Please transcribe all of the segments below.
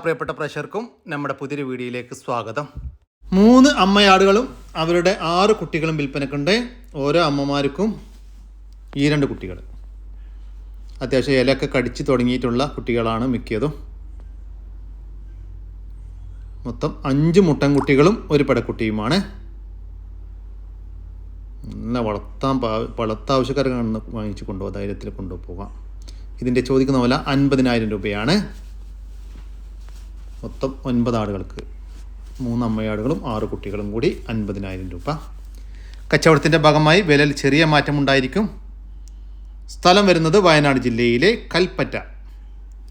പ്രിയപ്പെട്ട പ്രഷർക്കും നമ്മുടെ പുതിയൊരു വീഡിയോയിലേക്ക് സ്വാഗതം. മൂന്ന് അമ്മയാടുകളും അവരുടെ ആറ് കുട്ടികളും വിൽപ്പനക്കുണ്ട്. ഓരോ അമ്മമാർക്കും ഈ രണ്ട് കുട്ടികൾ. അത്യാവശ്യം ഇലയൊക്കെ കടിച്ച് തുടങ്ങിയിട്ടുള്ള കുട്ടികളാണ് മിക്കതും. മൊത്തം അഞ്ച് മുട്ടൻ കുട്ടികളും ഒരു പടക്കുട്ടിയുമാണ്. നല്ല വളർത്താൻ പാ വളർത്താവശ്യക്കാർക്ക് വാങ്ങിച്ച് കൊണ്ടുപോകാം ധൈര്യത്തിൽ കൊണ്ടുപോകാം. ഇതിന്റെ ചോദിക്കുന്ന വില അൻപതിനായിരം രൂപയാണ്. മൊത്തം ഒൻപത് ആടുകൾക്ക് മൂന്ന് അമ്മയാടുകളും ആറ് കുട്ടികളും കൂടി അൻപതിനായിരം രൂപ. കച്ചവടത്തിന്റെ ഭാഗമായി വിലയിൽ ചെറിയ മാറ്റമുണ്ടായിരിക്കും സ്ഥലം വരുന്നത് വയനാട് ജില്ലയിലെ കൽപ്പറ്റ.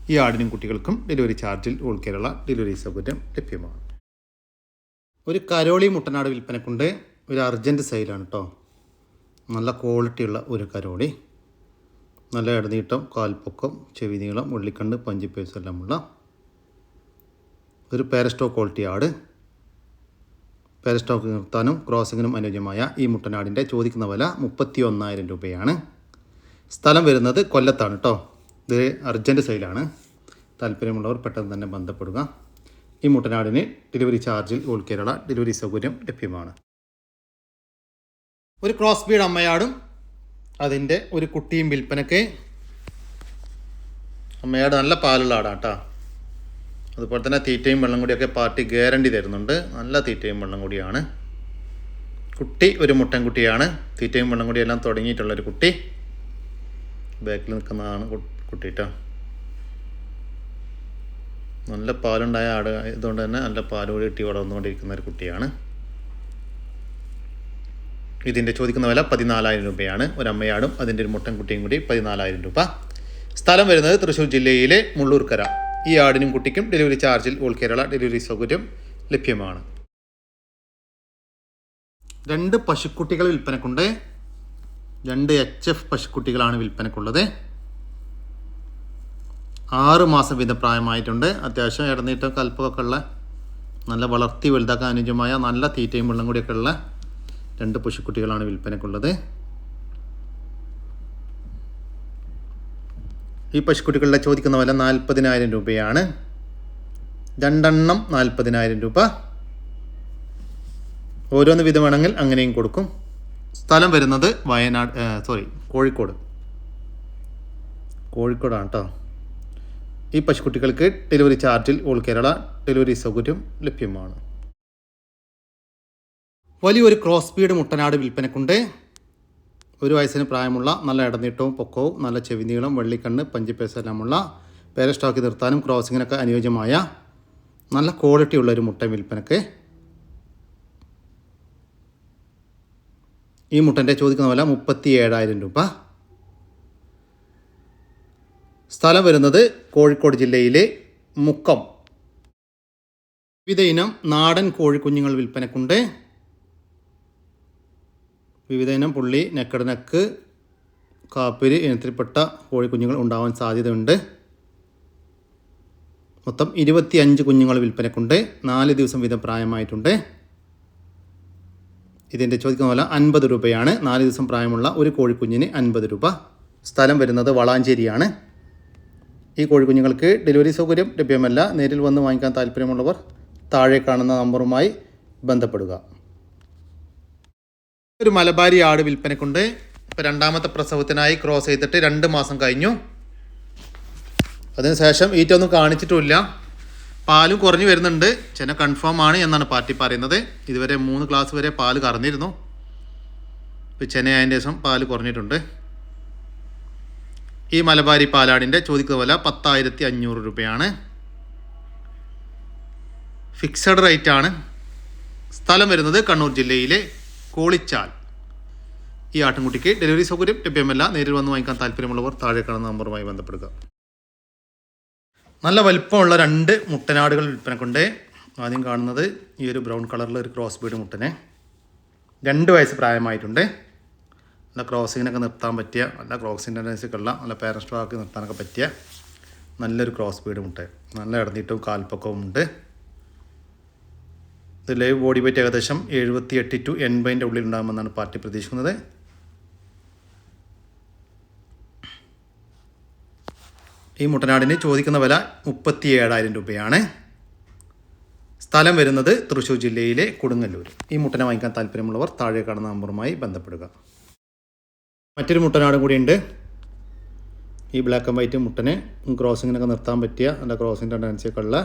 ഈ ആടിനും കുട്ടികൾക്കും ഡെലിവറി ചാർജിൽ ഓൾ കേരള ഡെലിവറി സൗകര്യം ലഭ്യമാണ്. ഒരു കരോളി മുട്ടനാട് വിൽപ്പനക്കുണ്ട്. ഒരു അർജന്റ് സെയിലാണ് കേട്ടോ നല്ല ക്വാളിറ്റിയുള്ള ഒരു കരോളി. നല്ല ഇടനീട്ടം കാൽപ്പൊക്കം ചെവി നീളം ഉള്ളിക്കണ്ണ് പഞ്ചിപ്പേസ് എല്ലാമുള്ള ഒരു പാരസ്റ്റോ ക്വാളിറ്റി ആട് പാരസ്റ്റോക്ക് നിർത്താനും ക്രോസിങ്ങിനും അനുയോജ്യമായ ഈ മുട്ടനാടിന്റെ ചോദിക്കുന്ന വില മുപ്പത്തി ഒന്നായിരം രൂപയാണ്. സ്ഥലം വരുന്നത് കൊല്ലത്താണ് കേട്ടോ ഇത് അർജന്റ് സെയിലാണ് താല്പര്യമുള്ളവർ പെട്ടെന്ന് തന്നെ ബന്ധപ്പെടുക. ഈ മുട്ടനാടിന് ഡെലിവറി ചാർജിൽ ഓൾ കേരള ഡെലിവറി സൗകര്യം ലഭ്യമാണ്. ഒരു ക്രോസ് ബീഡ് അമ്മയാടും അതിന്റെ ഒരു കുട്ടിയും വിൽപ്പനയ്ക്ക് അമ്മയാട് നല്ല പാലുള്ള ആടാണ് കേട്ടോ അതുപോലെ തന്നെ തീറ്റയും വെള്ളം കൂടിയൊക്കെ പാർട്ടി ഗ്യാരണ്ടി തരുന്നുണ്ട്. നല്ല തീറ്റയും വെള്ളം കൂടിയാണ്. കുട്ടി ഒരു മുട്ടൻകുട്ടിയാണ് തീറ്റയും വെള്ളം കൂടിയെല്ലാം തുടങ്ങിയിട്ടുള്ളൊരു കുട്ടി. ബാക്കിൽ നിൽക്കുന്നതാണ് കുട്ടിട്ടോ. കുട്ടി കേട്ടോ നല്ല പാലുണ്ടായ ആട് ഇതുകൊണ്ട് തന്നെ നല്ല പാൽ കൂടി കിട്ടി വളർന്നുകൊണ്ടിരിക്കുന്ന ഒരു കുട്ടിയാണ്. ഇതിന്റെ ചോദിക്കുന്ന വില പതിനാലായിരം രൂപയാണ്. ഒരു അമ്മയാടും അതിന്റെ ഒരു മുട്ടൻകുട്ടിയും കൂടി പതിനാലായിരം രൂപ. സ്ഥലം വരുന്നത് തൃശ്ശൂർ ജില്ലയിലെ മുള്ളൂർക്കര. ഈ ആടിനും കുട്ടിക്കും ഡെലിവറി ചാർജിൽ ഓൾ കേരള ഡെലിവറി സൗകര്യം ലഭ്യമാണ്. രണ്ട് പശുക്കുട്ടികൾ വിൽപ്പനക്കുണ്ട്. രണ്ട് എച്ച് എഫ് പശുക്കുട്ടികളാണ് വിൽപ്പനക്കുള്ളത്. ആറ് മാസം വീതം പ്രായമായിട്ടുണ്ട്. അത്യാവശ്യം ഇടനീട്ടം കൽപ്പൊക്കെ ഉള്ള നല്ല വളർത്തി വലുതാക്കാൻ അനുയോജ്യമായ നല്ല തീറ്റയും വെള്ളം കൂടിയൊക്കെ ഉള്ള രണ്ട് പശുക്കുട്ടികളാണ് വിൽപ്പനക്കുള്ളത്. ഈ പശുക്കുട്ടികളുടെ ചോദിക്കുന്ന വില നാൽപ്പതിനായിരം രൂപയാണ്. രണ്ടെണ്ണം നാൽപ്പതിനായിരം രൂപ. ഓരോന്ന് വിധം വേണമെങ്കിൽ അങ്ങനെയും കൊടുക്കും. സ്ഥലം വരുന്നത് വയനാട് സോറി കോഴിക്കോട്. കോഴിക്കോടാണ് കേട്ടോ ഈ പശുക്കുട്ടികൾക്ക് ഡെലിവറി ചാർജിൽ ഓൾ കേരള ഡെലിവറി സൗകര്യം ലഭ്യമാണ്. വലിയൊരു ക്രോസ് ബീഡ് മുട്ടനാട് വിൽപ്പനക്കുണ്ട്. ഒരു വയസ്സിന് പ്രായമുള്ള നല്ല ഇടനീട്ടവും പൊക്കവും നല്ല ചെവിനീളം വെള്ളിക്കണ്ണ് പഞ്ചിപ്പേസ് എല്ലാമുള്ള പേരെ സ്റ്റോക്ക് നിർത്താനും ക്രോസിങ്ങിനൊക്കെ അനുയോജ്യമായ നല്ല ക്വാളിറ്റി ഉള്ള ഒരു മുട്ട വിൽപ്പനക്ക് ഈ മുട്ടന്റെ ചോദിക്കുന്ന വില മുപ്പത്തി ഏഴായിരം രൂപ. സ്ഥലം വരുന്നത് കോഴിക്കോട് ജില്ലയിലെ മുക്കം. വിവിധ ഇനം നാടൻ കോഴിക്കുഞ്ഞുങ്ങൾ വിൽപ്പനക്കുണ്ട്. വിവിധ ഇനം പുള്ളി നെക്കട് നെക്ക് കാപ്പിരി ഇനത്തിൽപ്പെട്ട കോഴിക്കുഞ്ഞുങ്ങൾ ഉണ്ടാവാൻ സാധ്യതയുണ്ട്. മൊത്തം ഇരുപത്തി അഞ്ച് കുഞ്ഞുങ്ങൾ വിൽപ്പനക്കുണ്ട്. നാല് ദിവസം വീതം പ്രായമായിട്ടുണ്ട്. ഇതിന്റെ ചോദിക്കുന്ന പോലെ അൻപത് രൂപയാണ്. നാല് ദിവസം പ്രായമുള്ള ഒരു കോഴിക്കുഞ്ഞിന് അൻപത് രൂപ. സ്ഥലം വരുന്നത് വളാഞ്ചേരിയാണ്. ഈ കോഴിക്കുഞ്ഞുങ്ങൾക്ക് ഡെലിവറി സൗകര്യം ലഭ്യമല്ല. നേരിൽ വന്ന് വാങ്ങിക്കാൻ താല്പര്യമുള്ളവർ താഴെ കാണുന്ന നമ്പറുമായി ബന്ധപ്പെടുക. ഒരു മലബാരി ആട് വിൽപ്പനക്കുണ്ട്. ഇപ്പോൾ രണ്ടാമത്തെ പ്രസവത്തിനായി ക്രോസ് ചെയ്തിട്ട് രണ്ട് മാസം കഴിഞ്ഞു. അതിനുശേഷം ഈറ്റൊന്നും കാണിച്ചിട്ടുമില്ല. പാലും കുറഞ്ഞു വരുന്നുണ്ട്. ചെന കൺഫേം ആണ് എന്നാണ് പാർട്ടി പറയുന്നത്. ഇതുവരെ മൂന്ന് ക്ലാസ് വരെ പാൽ കറന്നിരുന്നു. ഇപ്പോൾ ചെനയായതിന്റെ ദിവസം പാൽ കുറഞ്ഞിട്ടുണ്ട്. ഈ മലബാരി പാലാടിന്റെ ചോദിക്കുന്ന വില പത്തായിരത്തി അഞ്ഞൂറ് രൂപയാണ് ഫിക്സഡ് റേറ്റാണ് സ്ഥലം വരുന്നത് കണ്ണൂർ ജില്ലയിലെ കോളിച്ചാൽ ഈ ആട്ടിൻകുട്ടിക്ക് ഡെലിവറി സൗകര്യം ലഭ്യമല്ല. നേരിൽ വന്ന് വാങ്ങിക്കാൻ താല്പര്യമുള്ളവർ താഴെ കാണുന്ന നമ്പറുമായി ബന്ധപ്പെടുക. നല്ല വലിപ്പമുള്ള രണ്ട് മുട്ടനാടുകൾ വിൽപ്പനക്കുണ്ട്. ആദ്യം കാണുന്നത് ഈ ഒരു ബ്രൗൺ കളറിൽ ഒരു ക്രോസ് ബീഡ് മുട്ടനെ. രണ്ട് വയസ്സ് പ്രായമായിട്ടുണ്ട്. നല്ല ക്രോസിങ്ങിനൊക്കെ നിർത്താൻ പറ്റിയ നല്ല ക്രോസിന്റെ ഉള്ള നല്ല പാരസ്റ്റോക്ക് നിർത്താനൊക്കെ പറ്റിയ നല്ലൊരു ക്രോസ് ബീഡ് മുട്ട. നല്ല ഇടന്നിട്ടും കാൽപ്പക്കവും ഉണ്ട് ഇതിലെ ബോഡി വെയിറ്റ് ഏകദേശം എഴുപത്തി എട്ട് ടു എൺപതിന്റെ ഉള്ളിൽ ഉണ്ടാകുമെന്നാണ് പാർട്ടി പ്രതീക്ഷിക്കുന്നത്. ഈ മുട്ടനാടിന് ചോദിക്കുന്ന വില മുപ്പത്തി ഏഴായിരം രൂപയാണ്. സ്ഥലം വരുന്നത് തൃശ്ശൂർ ജില്ലയിലെ കൊടുങ്ങല്ലൂർ. ഈ മുട്ടനെ വാങ്ങിക്കാൻ താല്പര്യമുള്ളവർ താഴെ കാണുന്ന നമ്പറുമായി ബന്ധപ്പെടുക. മറ്റൊരു മുട്ടനാടും കൂടിയുണ്ട്. ഈ ബ്ലാക്ക് ആൻഡ് വൈറ്റ് മുട്ടനെ ക്രോസിങ്ങിനൊക്കെ നിർത്താൻ പറ്റിയ നല്ല ക്രോസിങ് ടെൻഡൻസിയൊക്കെ ഉള്ള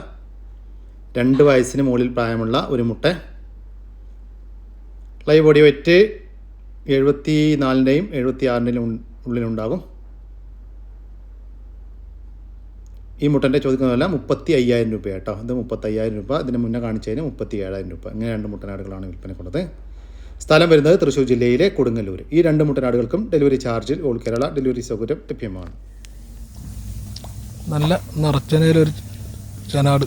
രണ്ട് വയസ്സിന് മുകളിൽ പ്രായമുള്ള ഒരു മുട്ട. ലൈവ് ബോഡി വെറ്റ് എഴുപത്തി നാലിന്റെയും എഴുപത്തി ആറിന്റെയും ഉള്ളിലുണ്ടാകും ഈ മുട്ടന്റെ ചോദിക്കുന്ന വില മുപ്പത്തി അയ്യായിരം രൂപ കേട്ടോ ഇത് മുപ്പത്തി അയ്യായിരം രൂപ. ഇതിന് മുന്നേ കാണിച്ചതിന് മുപ്പത്തി ഏഴായിരം രൂപ. ഇങ്ങനെ രണ്ട് മുട്ടനാടുകളാണ് വിൽപ്പനക്കുള്ളത് സ്ഥലം വരുന്നത് തൃശ്ശൂർ ജില്ലയിലെ കൊടുങ്ങല്ലൂർ ഈ രണ്ട് മുട്ടനാടുകൾക്കും ഡെലിവറി ചാർജിൽ ഓൾ കേരള ഡെലിവറി സൗകര്യം ലഭ്യമാണ്. നല്ല നിറച്ചനയിലൊരു ചനാട്.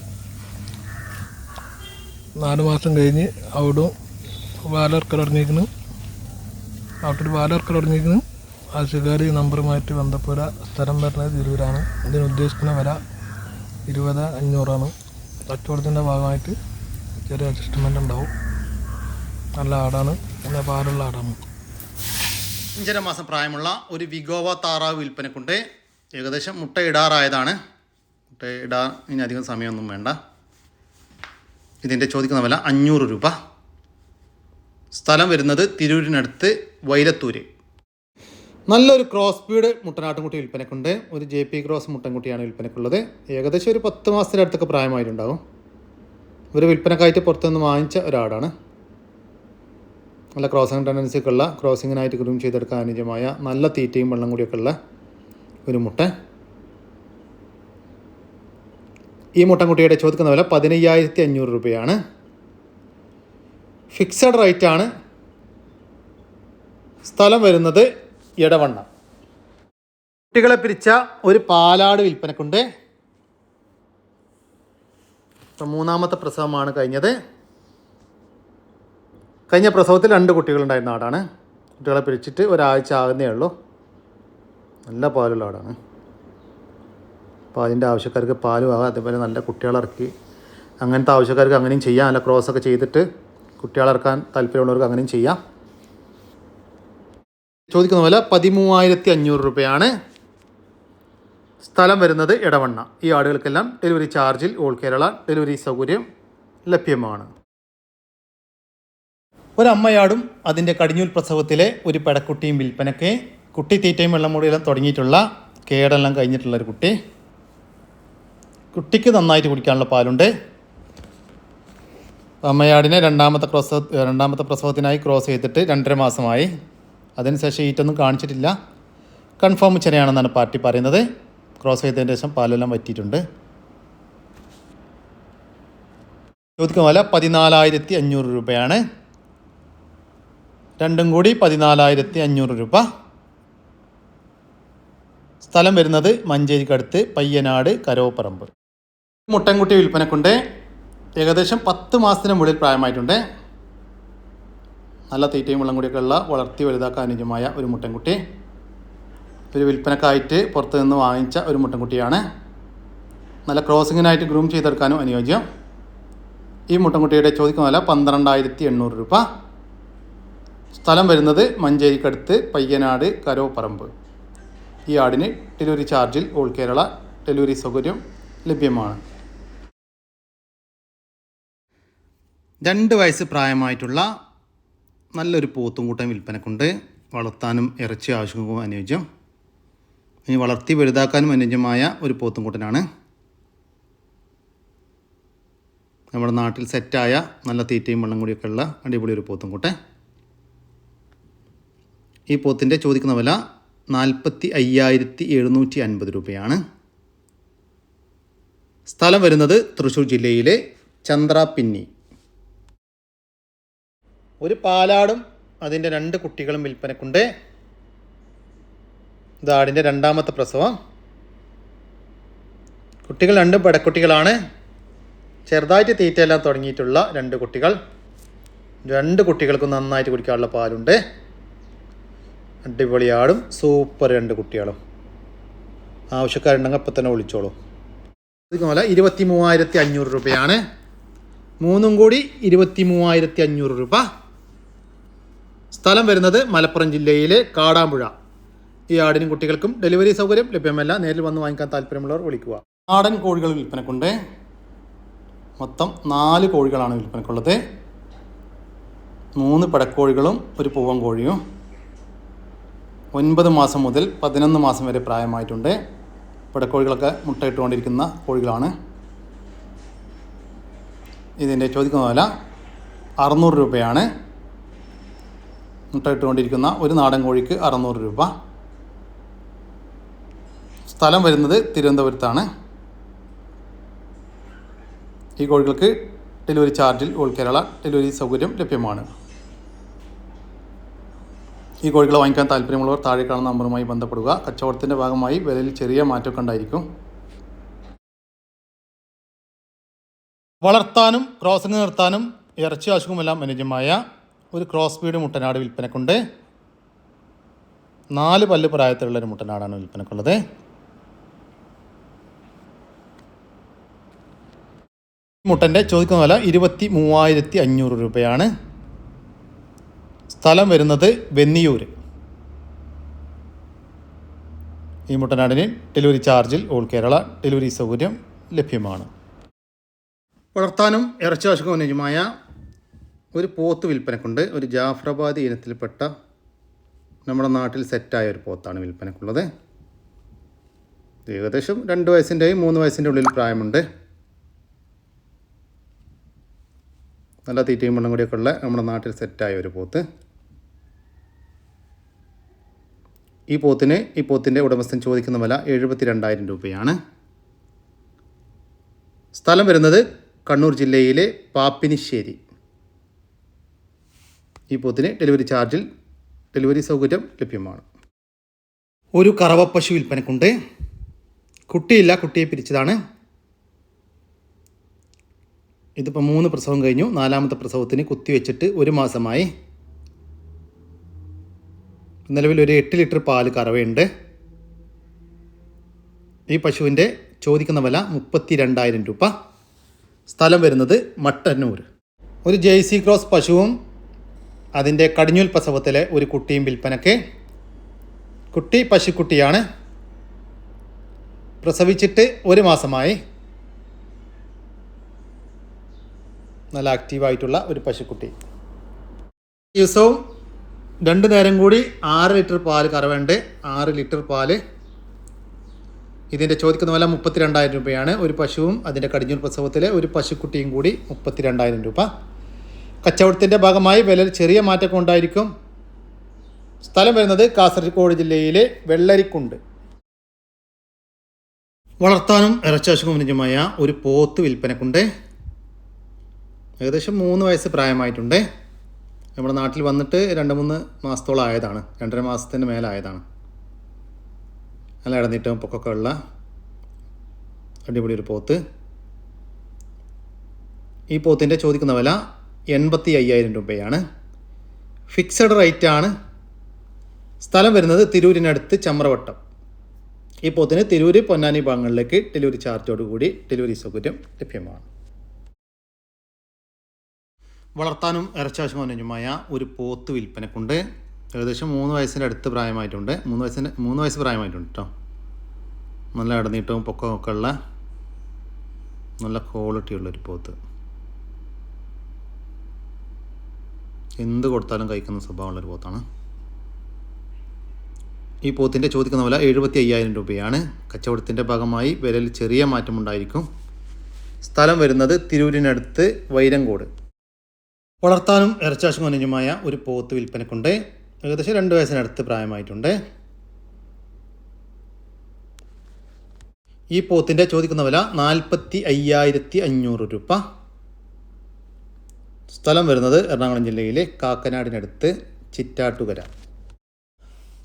നാല് മാസം കഴിഞ്ഞ് അവിടെ വാലർക്കൽ ഇറങ്ങിയിരിക്കുന്നു അവിടെ വാലർക്കൽ തുടങ്ങിയിരിക്കുന്നു. നമ്പർ ഈ നമ്പറുമായിട്ട് ബന്ധപ്പെടുക സ്ഥലം വരുന്നത് തിരൂരാണ്. ഇതിന് ഉദ്ദേശിക്കുന്ന വില ഇരുപത് അഞ്ഞൂറാണ്. കച്ചവടത്തിന്റെ ഭാഗമായിട്ട് ചെറിയ അഡ്ജസ്റ്റ്മെന്റ് ഉണ്ടാവും. നല്ല ആടാണ്. നല്ല പാലുള്ള ആടാണ്. അഞ്ചര മാസം പ്രായമുള്ള ഒരു വിഗോവ താറാവ് വിൽപ്പനക്കുണ്ട്. ഏകദേശം മുട്ട ഇടാറായതാണ് മുട്ട ഇടാൻ ഇനി അധികം സമയമൊന്നും വേണ്ട. ഇതിന്റെ ചോദിക്കുന്ന വില അഞ്ഞൂറ് രൂപ. സ്ഥലം വരുന്നത് തിരൂരിനടുത്ത് വൈലത്തൂര്. നല്ലൊരു ക്രോസ് ബീഡ് മുട്ടനാട്ടുംകുട്ടി വിൽപ്പനക്കുണ്ട്. ഒരു ജെ പി ക്രോസ് മുട്ടൻകുട്ടിയാണ് വിൽപ്പനക്കുള്ളത്. ഏകദേശം ഒരു പത്ത് മാസത്തിന്റെ അടുത്തൊക്കെ പ്രായമായിട്ടുണ്ടാവും. ഒരു വിൽപ്പനക്കായിട്ട് പുറത്തുനിന്ന് വാങ്ങിച്ച ഒരാടാണ്. നല്ല ക്രോസിംഗ് ടെൻഡൻസിയൊക്കെ ഉള്ള ക്രോസിങ്ങിനായിട്ട് ഗ്രൂം ചെയ്തെടുക്കാൻ അനുയോജ്യമായ നല്ല തീറ്റയും വെള്ളം കൂടിയൊക്കെ ഉള്ള ഒരു മുട്ട. ഈ മുട്ടൻകുട്ടിയുടെ ചോദിക്കുന്ന വില പതിനയ്യായിരത്തി അഞ്ഞൂറ് രൂപയാണ്. ഫിക്സഡ് റേറ്റ് ആണ്. സ്ഥലം വരുന്നത് ഇടവണ്ണ കുട്ടികളെ പിരിച്ച ഒരു പാലാട് വിൽപ്പനക്കുണ്ട്. മൂന്നാമത്തെ പ്രസവമാണ് കഴിഞ്ഞത്. കഴിഞ്ഞ പ്രസവത്തിൽ രണ്ട് കുട്ടികളുണ്ടായിരുന്ന ആടാണ്. കുട്ടികളെ പിരിച്ചിട്ട് ഒരാഴ്ച ആകുന്നേ ഉള്ളൂ. നല്ല പാലുള്ള ആടാണ്. പാലിന്റെ ആവശ്യക്കാർക്ക് പാലും ആകാം അതേപോലെ നല്ല കുട്ടികളിറക്കി. അങ്ങനത്തെ ആവശ്യക്കാർക്ക് അങ്ങനെയും ചെയ്യാം. നല്ല ക്രോസൊക്കെ ചെയ്തിട്ട് കുട്ടികളിറക്കാൻ താല്പര്യമുള്ളവർക്ക് അങ്ങനെയും ചെയ്യാം. ചോദിക്കുന്ന പോലെ പതിമൂവായിരത്തി അഞ്ഞൂറ് രൂപയാണ്. സ്ഥലം വരുന്നത് ഇടവണ്ണ ഈ ആടുകൾക്കെല്ലാം ഡെലിവറി ചാർജിൽ ഓൾ കേരള ഡെലിവറി സൗകര്യം ലഭ്യമാണ്. ഒരമ്മയാടും അതിന്റെ കടിഞ്ഞൂൽ പ്രസവത്തിലെ ഒരു പെടക്കുട്ടിയും വിൽപ്പനയ്ക്ക് കുട്ടി തീറ്റയും വെള്ളം മുടിയെല്ലാം തുടങ്ങിയിട്ടുള്ള കേടെല്ലാം കഴിഞ്ഞിട്ടുള്ള ഒരു കുട്ടി. കുട്ടിക്ക് നന്നായിട്ട് കുടിക്കാനുള്ള പാലുണ്ട്. അമ്മയാടിനെ രണ്ടാമത്തെ ക്രോസ് രണ്ടാമത്തെ പ്രസവത്തിനായി ക്രോസ് ചെയ്തിട്ട് രണ്ടര മാസമായി. അതിനുശേഷം ഈറ്റൊന്നും കാണിച്ചിട്ടില്ല. കൺഫേം ചെനയാണെന്നാണ് പാർട്ടി പറയുന്നത്. ക്രോസ് ചെയ്തതിന് ശേഷം പാലെല്ലാം വറ്റിയിട്ടുണ്ട്. ചോദിക്കുന്ന വില പതിനാലായിരത്തി അഞ്ഞൂറ് രൂപയാണ്. രണ്ടും കൂടി പതിനാലായിരത്തി അഞ്ഞൂറ് രൂപ. സ്ഥലം വരുന്നത് മഞ്ചേരിക്കടുത്ത് പയ്യനാട് കരോപ്പറമ്പ്. മുട്ടൻകുട്ടി വിൽപ്പനക്കുണ്ട്. ഏകദേശം പത്ത് മാസത്തിന് മുകളിൽ പ്രായമായിട്ടുണ്ട്. നല്ല തീറ്റയും വെള്ളം കൂടിയൊക്കെ ഉള്ള വളർത്തി വലുതാക്കാൻ അനുജമായ ഒരു മുട്ടൻകുട്ടി. ഒരു വിൽപ്പനക്കായിട്ട് പുറത്തു നിന്ന് വാങ്ങിച്ച ഒരു മുട്ടൻകുട്ടിയാണ്. നല്ല ക്രോസിങ്ങിനായിട്ട് ഗ്രൂം ചെയ്തെടുക്കാനും അനുയോജ്യം. ഈ മുട്ടൻകുട്ടിയുടെ ചോദിക്കുന്ന വില പന്ത്രണ്ടായിരത്തി എണ്ണൂറ് രൂപ. സ്ഥലം വരുന്നത് മഞ്ചേരിക്കടുത്ത് പയ്യനാട് കരോപ്പറമ്പ്. ഈ ആടിന് ഡെലിവറി ചാർജിൽ ഓൾ കേരള ഡെലിവറി സൗകര്യം ലഭ്യമാണ്. രണ്ട് വയസ്സ് പ്രായമായിട്ടുള്ള നല്ലൊരു പോത്തും കൂട്ടം വിൽപ്പനക്കുണ്ട്. വളർത്താനും ഇറച്ചി ആവശ്യങ്ങൾക്കും അനുയോജ്യം. ഇനി വളർത്തി വലുതാക്കാനും അനുയോജ്യമായ ഒരു പോത്തും കൂട്ടനാണ്. നമ്മുടെ നാട്ടിൽ സെറ്റായ നല്ല തീറ്റയും വെള്ളം കൂടിയൊക്കെ ഉള്ള അടിപൊളി ഒരു പോത്തും കൂട്ടെ ഈ പോത്തിന്റെ ചോദിക്കുന്ന വില നാൽപ്പത്തി അയ്യായിരത്തി എഴുന്നൂറ്റി അൻപത് രൂപയാണ്. സ്ഥലം വരുന്നത് തൃശ്ശൂർ ജില്ലയിലെ ചന്ദ്രാപിന്നി ഒരു പാലാടും അതിന്റെ രണ്ട് കുട്ടികളും വിൽപ്പനക്കുണ്ട്. ഇത് ആടിന്റെ രണ്ടാമത്തെ പ്രസവം. കുട്ടികൾ രണ്ടും പെടക്കുട്ടികളാണ് ചെറുതായിട്ട് തീറ്റയെല്ലാം തുടങ്ങിയിട്ടുള്ള രണ്ട് കുട്ടികൾ. രണ്ട് കുട്ടികൾക്കും നന്നായിട്ട് കുടിക്കാനുള്ള പാലുണ്ട്. അടിപൊളി ആടും സൂപ്പർ രണ്ട് കുട്ടികളും. ആവശ്യക്കാരുണ്ടെങ്കിൽ അപ്പം തന്നെ വിളിച്ചോളൂ. അതുപോലെ ഇരുപത്തി മൂവായിരത്തി അഞ്ഞൂറ് രൂപയാണ്. മൂന്നും കൂടി ഇരുപത്തി മൂവായിരത്തി അഞ്ഞൂറ് രൂപ. സ്ഥലം വരുന്നത് മലപ്പുറം ജില്ലയിലെ കാടാമ്പുഴ. ഈ ആടിനും കുട്ടികൾക്കും ഡെലിവറി സൗകര്യം ലഭ്യമല്ല. നേരിൽ വന്ന് വാങ്ങിക്കാൻ താല്പര്യമുള്ളവർ വിളിക്കുക. നാടൻ കോഴികൾ വിൽപ്പനക്കുണ്ട്. മൊത്തം നാല് കോഴികളാണ് വിൽപ്പനക്കുള്ളത്. മൂന്ന് പടക്കോഴികളും ഒരു പൂവൻ കോഴിയും. ഒൻപത് മാസം മുതൽ പതിനൊന്ന് മാസം വരെ പ്രായമായിട്ടുണ്ട്. പടക്കോഴികളൊക്കെ മുട്ടയിട്ടുകൊണ്ടിരിക്കുന്ന കോഴികളാണ്. ഇതിന്റെ ചോദിക്കുന്ന വില അറുന്നൂറ് രൂപയാണ്. മുട്ടയിട്ടുകൊണ്ടിരിക്കുന്ന ഒരു നാടൻ കോഴിക്ക് അറുന്നൂറ് രൂപ. സ്ഥലം വരുന്നത് തിരുവനന്തപുരത്താണ്. ഈ കോഴികൾക്ക് ഡെലിവറി ചാർജിൽ ഓൾ കേരള ഡെലിവറി സൗകര്യം ലഭ്യമാണ്. ഈ കോഴികളെ വാങ്ങിക്കാൻ താല്പര്യമുള്ളവർ താഴെ കാണുന്ന നമ്പറുമായി ബന്ധപ്പെടുക. കച്ചവടത്തിന്റെ ഭാഗമായി വിലയിൽ ചെറിയ മാറ്റമൊക്കെ ഉണ്ടായിരിക്കും. വളർത്താനും ക്രോസിംഗ് നിർത്താനും ഇറച്ചി ആവശ്യവുമെല്ലാം അനുയോജ്യമായ ഒരു ക്രോസ് ബീഡ് മുട്ടനാട് വിൽപ്പനക്കുണ്ട്. നാല് പല്ല് പ്രായത്തിലുള്ളൊരു മുട്ടനാടാണ് വിൽപ്പനക്കുള്ളത്. മുട്ടന്റെ ചോദിക്കുന്ന വില ഇരുപത്തി മൂവായിരത്തി അഞ്ഞൂറ് രൂപയാണ്. സ്ഥലം വരുന്നത് വെന്നിയൂർ ഈ മുട്ടനാടിന് ഡെലിവറി ചാർജിൽ ഓൾ കേരള ഡെലിവറി സൗകര്യം ലഭ്യമാണ്. വളർത്താനും ഇറച്ചി അനുയോജ്യമായ ഒരു പോത്ത് വിൽപ്പനക്കുണ്ട്. ഒരു ജാഫ്രബാദി ഇനത്തിൽപ്പെട്ട നമ്മുടെ നാട്ടിൽ സെറ്റായ ഒരു പോത്താണ് വിൽപ്പനക്കുള്ളത്. ഏകദേശം രണ്ട് വയസ്സിന്റെയും മൂന്ന് വയസ്സിന്റെ ഉള്ളിൽ പ്രായമുണ്ട്. നല്ല തീറ്റയും വെള്ളം കൂടിയൊക്കെ ഉള്ള നമ്മുടെ നാട്ടിൽ സെറ്റായ ഒരു പോത്ത്. ഈ പോത്തിന് ഈ പോത്തിന്റെ ഉടമസ്ഥൻ ചോദിക്കുന്ന വില എഴുപത്തി രണ്ടായിരം രൂപയാണ്. സ്ഥലം വരുന്നത് കണ്ണൂർ ജില്ലയിലെ പാപ്പിനിശ്ശേരി. ഈ പോത്തിന് ഡെലിവറി ചാർജിൽ ഡെലിവറി സൗകര്യം ലഭ്യമാണ്. ഒരു കറവപ്പശു വിൽപ്പനക്കുണ്ട്. കുട്ടിയില്ല കുട്ടിയെ പിരിച്ചതാണ്. ഇതിപ്പോൾ മൂന്ന് പ്രസവം കഴിഞ്ഞു. നാലാമത്തെ പ്രസവത്തിന് കുത്തിവെച്ചിട്ട് ഒരു മാസമായി. നിലവിൽ ഒരു എട്ട് ലിറ്റർ പാൽ കറവയുണ്ട്. ഈ പശുവിന്റെ ചോദിക്കുന്ന വില മുപ്പത്തി രണ്ടായിരം രൂപ. സ്ഥലം വരുന്നത് മട്ടന്നൂർ. ഒരു ജെയ്സി ക്രോസ് പശുവും അതിന്റെ കടിഞ്ഞൂൽ പ്രസവത്തിലെ ഒരു കുട്ടിയും വിൽപ്പനക്ക് കുട്ടി പശുക്കുട്ടിയാണ്. പ്രസവിച്ചിട്ട് ഒരു മാസമായി നല്ല ആക്റ്റീവായിട്ടുള്ള ഒരു പശുക്കുട്ടി. ദിവസവും രണ്ട് നേരം കൂടി ആറ് ലിറ്റർ പാൽ കറവേണ്ട ആറ് ലിറ്റർ പാൽ. ഇതിന്റെ ചോദിക്കുന്ന വില മുപ്പത്തി രണ്ടായിരം രൂപയാണ്. ഒരു പശുവും അതിന്റെ കടിഞ്ഞൂർ പ്രസവത്തിലെ ഒരു പശുക്കുട്ടിയും കൂടി മുപ്പത്തി രണ്ടായിരം രൂപ. കച്ചവടത്തിന്റെ ഭാഗമായി വിലയിൽ ചെറിയ മാറ്റമൊക്കെ ഉണ്ടായിരിക്കും. സ്ഥലം വരുന്നത് കാസർഗോഡ് ജില്ലയിലെ വെള്ളരിക്കുണ്ട്. വളർത്താനും ഇറച്ചാശുക്കും അനുജമായ ഒരു പോത്ത് വിൽപ്പനക്കുണ്ട്. ഏകദേശം മൂന്ന് വയസ്സ് പ്രായമായിട്ടുണ്ട്. നമ്മുടെ നാട്ടിൽ വന്നിട്ട് രണ്ട് മൂന്ന് മാസത്തോളം ആയതാണ്. രണ്ടര മാസത്തിന് മേലായതാണ് നല്ല ഇടന്നിട്ടും പൊക്കൊക്കെ ഉള്ള അടിപൊളി ഒരു പോത്ത്. ഈ പോത്തിന്റെ ചോദിക്കുന്ന വില എൺപത്തി അയ്യായിരം രൂപയാണ്. ഫിക്സഡ് റേറ്റ് ആണ് സ്ഥലം വരുന്നത് തിരൂരിനടുത്ത് ചമ്രവട്ടം. ഈ പോത്തിന് തിരൂര് പൊന്നാനി ഭാഗങ്ങളിലേക്ക് ഡെലിവറി ചാർജോടുകൂടി ഡെലിവറി സൗകര്യം ലഭ്യമാണ്. വളർത്താനും ഇറച്ചാവശ്യം അനുയോജ്യമായ ഒരു പോത്ത് വിൽപ്പനക്കുണ്ട്. ഏകദേശം മൂന്ന് വയസ്സിന്റെ അടുത്ത് പ്രായമായിട്ടുണ്ട്. മൂന്ന് വയസ്സിന്റെ മൂന്ന് വയസ്സ് പ്രായമായിട്ടുണ്ട് കേട്ടോ നല്ല ഇടനീട്ടവും പൊക്കമൊക്കെ ഉള്ള നല്ല ക്വാളിറ്റി ഉള്ളൊരു പോത്ത്. എന്ത് കൊടുത്താലും കഴിക്കുന്ന സ്വഭാവമുള്ളൊരു പോത്താണ്. ഈ പോത്തിന്റെ ചോദിക്കുന്ന വില എഴുപത്തി അയ്യായിരം രൂപയാണ്. കച്ചവടത്തിന്റെ ഭാഗമായി വിലയിൽ ചെറിയ മാറ്റമുണ്ടായിരിക്കും സ്ഥലം വരുന്നത് തിരൂരിനടുത്ത് വൈരങ്കോട്. വളർത്താനും ഇറച്ചാശം അനുജമായ ഒരു പോത്ത് വിൽപ്പനക്കുണ്ട്. ഏകദേശം രണ്ട് വയസ്സിനടുത്ത് പ്രായമായിട്ടുണ്ട്. ഈ പോത്തിന്റെ ചോദിക്കുന്ന വില നാൽപ്പത്തി അയ്യായിരത്തി അഞ്ഞൂറ് രൂപ. സ്ഥലം വരുന്നത് എറണാകുളം ജില്ലയിലെ കാക്കനാടിനടുത്ത് ചിറ്റാട്ടുകര.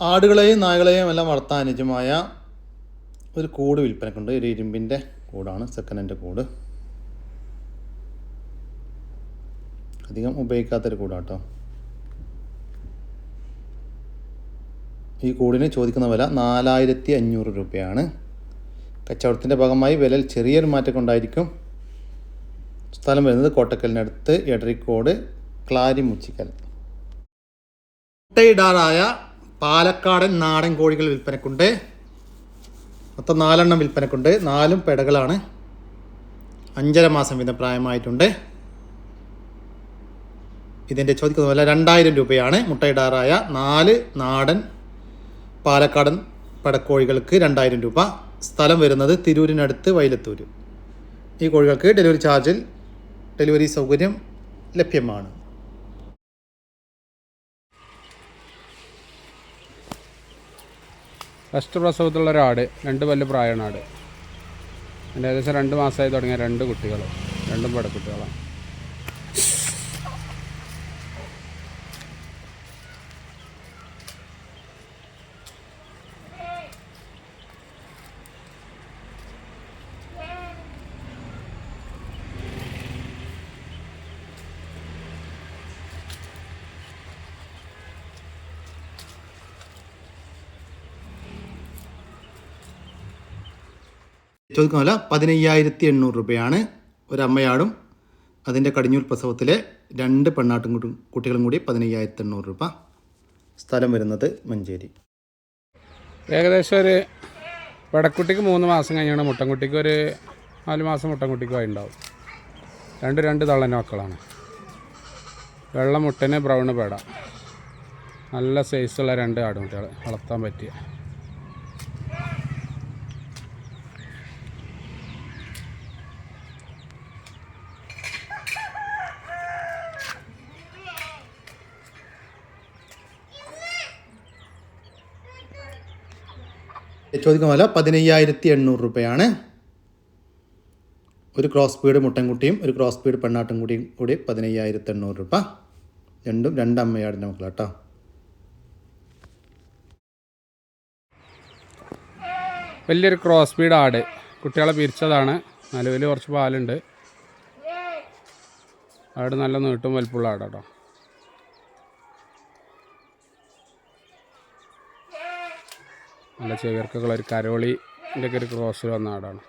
ആടുകളെയും നായകളെയും എല്ലാം വളർത്താൻ അനുജമായ ഒരു കൂട് വിൽപ്പനക്കുണ്ട്. ഒരു ഇരുമ്പിന്റെ കൂടാണ് സെക്കൻഡ് ഹാൻഡ് കൂട്. അധികം ഉപയോഗിക്കാത്തൊരു കൂടാട്ടോ. ഈ കൂടിന് ചോദിക്കുന്ന വില നാലായിരത്തി അഞ്ഞൂറ് രൂപയാണ്. കച്ചവടത്തിന്റെ ഭാഗമായി വിലയിൽ ചെറിയൊരു മാറ്റം ഉണ്ടായിരിക്കും. സ്ഥലം വരുന്നത് കോട്ടക്കലിനടുത്ത് എടരിക്കോട് ക്ലാരിമുച്ചിക്കൽ. മുട്ടയിടാറായ പാലക്കാടൻ നാടൻ കോഴികൾ വിൽപ്പനക്കുണ്ട്. മൊത്തം നാലെണ്ണം വിൽപ്പനക്കുണ്ട്. നാലും പെടകളാണ്. അഞ്ചര മാസം വീതം പ്രായമായിട്ടുണ്ട്. ഇതിന്റെ ചോദിക്കുന്ന വില രണ്ടായിരം രൂപയാണ്. മുട്ടയിടാറായ നാല് നാടൻ പാലക്കാടൻ പടക്കോഴികൾക്ക് രണ്ടായിരം രൂപ. സ്ഥലം വരുന്നത് തിരൂരിനടുത്ത് വൈലത്തൂർ ഈ കോഴികൾക്ക് ഡെലിവറി ചാർജിൽ ഡെലിവറി സൗകര്യം ലഭ്യമാണ്. ഫസ്റ്റ് പ്രസവത്തിലുള്ള ഒരാട് രണ്ട് പല്ല് പ്രായമാണ് ആട്. ഏകദേശം രണ്ട് മാസമായി തുടങ്ങിയ രണ്ട് കുട്ടികൾ രണ്ടും പടക്കുട്ടികളാണ് ചോദിക്കുന്ന വില പതിനയ്യായിരത്തി എണ്ണൂറ് രൂപയാണ്. ഒരമ്മയാടും അതിന്റെ കടിഞ്ഞൂൽ പ്രസവത്തിലെ രണ്ട് പെണ്ണാട്ടും കുട്ടികളും കൂടി പതിനയ്യായിരത്തി എണ്ണൂറ് രൂപ. സ്ഥലം വരുന്നത് മഞ്ചേരി. ഏകദേശം ഒരു പെടക്കുട്ടിക്ക് മൂന്ന് മാസം കഴിഞ്ഞാണ് മുട്ടൻകുട്ടിക്ക് ഒരു നാല് മാസം മുട്ടൻകുട്ടിക്കും ആയി ഉണ്ടാവും രണ്ട് രണ്ട് തള്ളന്റെ മക്കളാണ്. വെള്ള മുട്ടന് ബ്രൗണ് പേട. നല്ല സൈസുള്ള രണ്ട് ആടുകുട്ടികൾ വളർത്താൻ പറ്റിയ ചോദിക്കുന്ന വില പതിനയ്യായിരത്തി എണ്ണൂറ് രൂപയാണ്. ഒരു ക്രോസ് പീഡ് മുട്ടൻകുട്ടിയും ഒരു ക്രോസ് പീഡ് പെണ്ണാട്ടും കൂടിയും കൂടി പതിനയ്യായിരത്തി എണ്ണൂറ് രൂപ. രണ്ടും രണ്ട് അമ്മയാടിന്റെ മക്കളാട്ടോ. വലിയൊരു ക്രോസ് സ്പീഡ് ആട്. കുട്ടികളെ പിരിച്ചതാണ്. നിലവിൽ കുറച്ച് പാലുണ്ട്. ആട് നല്ല നീട്ടും വലിപ്പുള്ള ആടാട്ടോ. നല്ല ചെവിയർക്കുള്ള ഒരു കരോളിന്റെ ഒക്കെ ഒരു ക്രോസിൽ വന്ന ആടാണ്.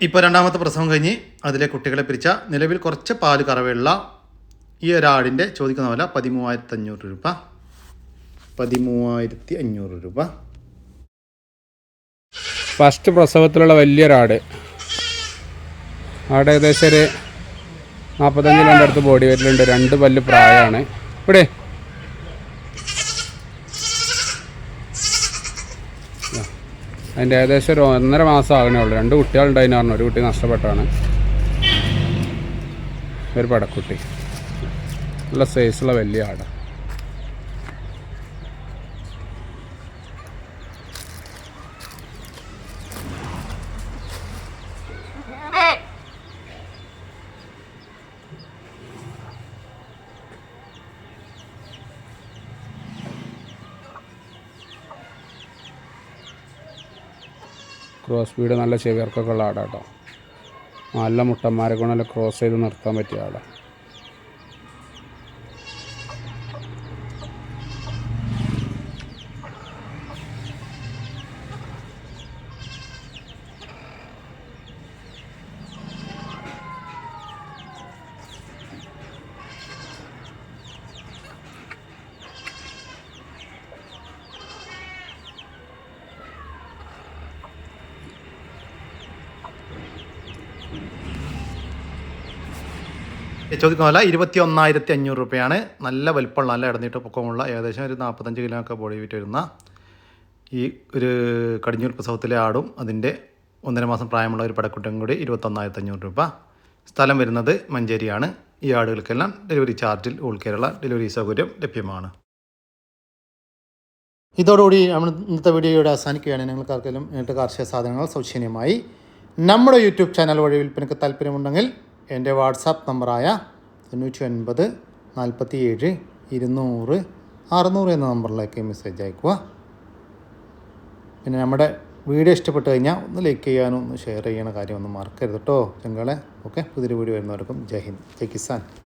ഇപ്പോൾ രണ്ടാമത്തെ പ്രസവം കഴിഞ്ഞ് അതിലെ കുട്ടികളെ പിരിച്ച നിലവിൽ കുറച്ച് പാൽ കറവയുള്ള ഈ ഒരാടിന്റെ ചോദിക്കുന്ന വില പതിമൂവായിരത്തി അഞ്ഞൂറ് രൂപ. പതിമൂവായിരത്തി അഞ്ഞൂറ് രൂപ. ഫസ്റ്റ് പ്രസവത്തിലുള്ള വലിയൊരാട്. ആട് ഏകദേശം ഒരു നാൽപ്പത്തഞ്ച് രണ്ട് അടുത്ത് ബോഡി വെയിറ്റിലുണ്ട് രണ്ട് പല്ല് പ്രായമാണ്. ഇവിടെ. അതിന്റെ ഏകദേശം ഒരു ഒന്നര മാസം ആകണേ ഉള്ളൂ. രണ്ട് കുട്ടികളുണ്ടായിരുന്നു പറഞ്ഞു. ഒരു കുട്ടി നഷ്ടപ്പെട്ടാണ്. ഒരു പടക്കുട്ടി. നല്ല സൈസുള്ള വലിയ ക്രോസ് സ്പീഡ് നല്ല ചെവിയർക്കൊക്കെ ഉള്ള ആടാട്ടോ. നല്ല മുട്ടന്മാരെ കൊണ്ട് നല്ല ക്രോസ് ചെയ്ത് നിർത്താൻ പറ്റിയ ആടാ ഈ ചോദിക്കുന്ന വില ഇരുപത്തി ഒന്നായിരത്തി അഞ്ഞൂറ് രൂപയാണ്. നല്ല വലിപ്പമുള്ള നല്ല ഇടനീട്ട് പൊക്കമുള്ള ഏകദേശം ഒരു നാൽപ്പത്തഞ്ച് കിലോ ഒക്കെ ബോഡി വെയിറ്റ് വരുന്ന ഈ ഒരു കടിഞ്ഞൂർ പ്രസവത്തിലെ ആടും അതിന്റെ ഒന്നര മാസം പ്രായമുള്ള ഒരു പടക്കുട്ടിയും കൂടി ഇരുപത്തൊന്നായിരത്തി അഞ്ഞൂറ് രൂപ. സ്ഥലം വരുന്നത് മഞ്ചേരിയാണ്. ഈ ആടുകൾക്കെല്ലാം ഡെലിവറി ചാർജിൽ ഓൾ കേരള ഡെലിവറി സൗകര്യം ലഭ്യമാണ്. ഇതോടുകൂടി നമ്മൾ ഇന്നത്തെ വീഡിയോയുടെ അവസാനിക്കുകയാണ്. നിങ്ങൾക്ക് ആർക്കെങ്കിലും ഇങ്ങനത്തെ കാർഷിക സാധനങ്ങൾ സൗജന്യമായി നമ്മുടെ യൂട്യൂബ് ചാനൽ വഴി വിൽപ്പനയ്ക്ക് താല്പര്യമുണ്ടെങ്കിൽ എന്റെ വാട്സാപ്പ് നമ്പറായ തൊണ്ണൂറ്റി ഒൻപത് നാൽപ്പത്തി ഏഴ് ഇരുന്നൂറ് അറുന്നൂറ് എന്ന നമ്പറിലേക്ക് മെസ്സേജ് അയക്കുക. പിന്നെ നമ്മുടെ വീഡിയോ ഇഷ്ടപ്പെട്ട് കഴിഞ്ഞാൽ ഒന്ന് ലൈക്ക് ചെയ്യാനും ഒന്ന് ഷെയർ ചെയ്യണ കാര്യം ഒന്ന് മറക്കരുത് കേട്ടോ ചങ്കളെ ഓക്കെ? പുതിയൊരു വീഡിയോ വരുന്നവർക്കും ജയ് ഹിന്ദ്. ജയ് കിസാൻ.